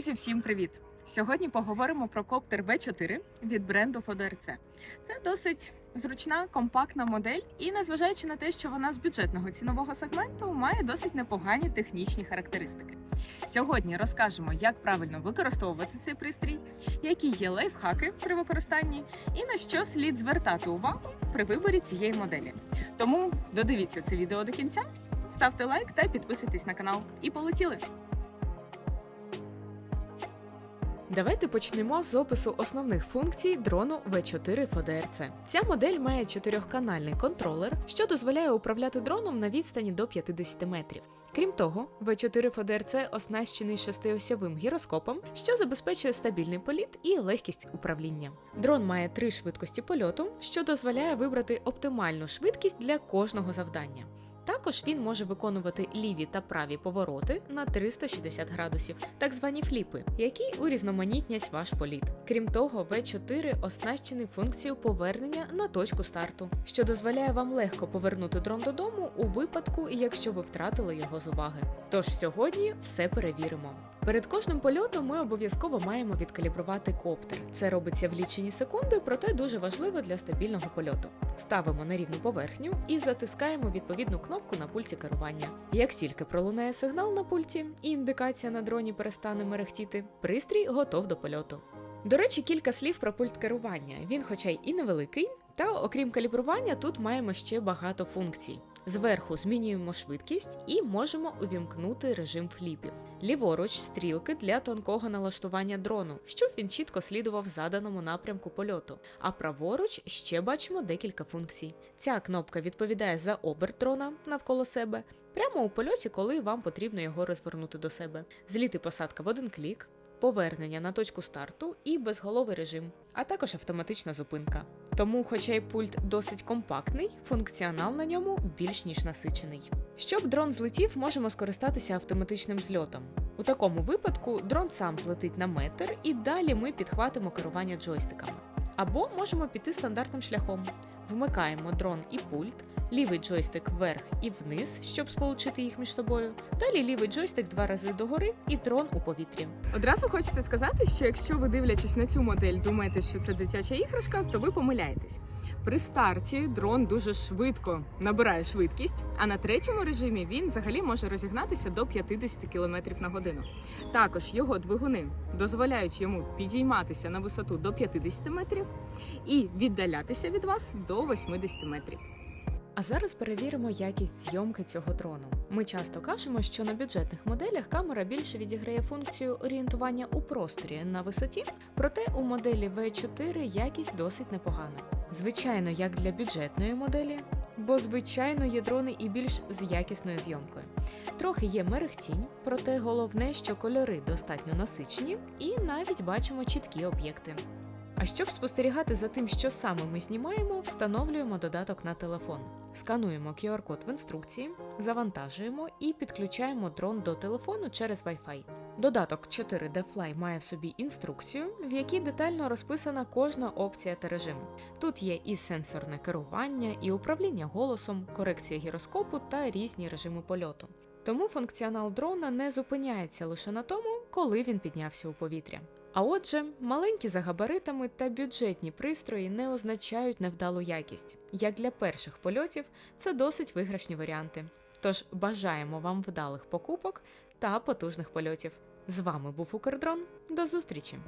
Друзі, всім привіт! Сьогодні поговоримо про коптер B4 від бренду FODRC. Це досить зручна, компактна модель, і незважаючи на те, що вона з бюджетного цінового сегменту, має досить непогані технічні характеристики. Сьогодні розкажемо, як правильно використовувати цей пристрій, які є лайфхаки при використанні, і на що слід звертати увагу при виборі цієї моделі. Тому додивіться це відео до кінця, ставте лайк та підписуйтесь на канал. І полетіли! Давайте почнемо з опису основних функцій дрону V4 FODRC. Ця модель має чотирьохканальний контролер, що дозволяє управляти дроном на відстані до 50 метрів. Крім того, V4 FODRC оснащений шестиосьовим гіроскопом, що забезпечує стабільний політ і легкість управління. Дрон має три швидкості польоту, що дозволяє вибрати оптимальну швидкість для кожного завдання. Також він може виконувати ліві та праві повороти на 360 градусів, так звані фліпи, які урізноманітнять ваш політ. Крім того, V4 оснащений функцією повернення на точку старту, що дозволяє вам легко повернути дрон додому у випадку, якщо ви втратили його з уваги. Тож сьогодні все перевіримо. Перед кожним польотом ми обов'язково маємо відкалібрувати коптер. Це робиться в лічені секунди, проте дуже важливо для стабільного польоту. Ставимо на рівну поверхню і затискаємо відповідну кнопку на пульті керування. Як тільки пролунає сигнал на пульті і індикація на дроні перестане мерехтіти, пристрій готов до польоту. До речі, кілька слів про пульт керування. Він, хоча й і невеликий, та окрім калібрування, тут маємо ще багато функцій. Зверху змінюємо швидкість і можемо увімкнути режим фліпів. Ліворуч стрілки для тонкого налаштування дрону, щоб він чітко слідував заданому напрямку польоту. А праворуч ще бачимо декілька функцій. Ця кнопка відповідає за оберт дрона навколо себе, прямо у польоті, коли вам потрібно його розвернути до себе. Зліт і посадка в один клік, повернення на точку старту і безголовий режим, а також автоматична зупинка. Тому, хоча й пульт досить компактний, функціонал на ньому більш ніж насичений. Щоб дрон злетів, можемо скористатися автоматичним зльотом. У такому випадку дрон сам злетить на метр, і далі ми підхватимо керування джойстиками. Або можемо піти стандартним шляхом. Вмикаємо дрон і пульт, лівий джойстик вверх і вниз, щоб сполучити їх між собою. Далі лівий джойстик два рази догори і дрон у повітрі. Одразу хочеться сказати, що якщо ви дивлячись на цю модель, думаєте, що це дитяча іграшка, то ви помиляєтесь. При старті дрон дуже швидко набирає швидкість, а на третьому режимі він взагалі може розігнатися до 50 км на годину. Також його двигуни дозволяють йому підійматися на висоту до 50 метрів і віддалятися від вас до 80 метрів. А зараз перевіримо якість зйомки цього дрону. Ми часто кажемо, що на бюджетних моделях камера більше відіграє функцію орієнтування у просторі на висоті, проте у моделі V4 якість досить непогана. Звичайно, як для бюджетної моделі, бо звичайно є дрони і більш з якісною зйомкою. Трохи є мерехтінь, проте головне, що кольори достатньо насичені і навіть бачимо чіткі об'єкти. А щоб спостерігати за тим, що саме ми знімаємо, встановлюємо додаток на телефон. Скануємо QR-код в інструкції, завантажуємо і підключаємо дрон до телефону через Wi-Fi. Додаток 4D Fly має в собі інструкцію, в якій детально розписана кожна опція та режим. Тут є і сенсорне керування, і управління голосом, корекція гіроскопу та різні режими польоту. Тому функціонал дрона не зупиняється лише на тому, коли він піднявся у повітря. А отже, маленькі за габаритами та бюджетні пристрої не означають невдалу якість. Як для перших польотів, це досить виграшні варіанти. Тож бажаємо вам вдалих покупок та потужних польотів. З вами був Укрдрон. До зустрічі!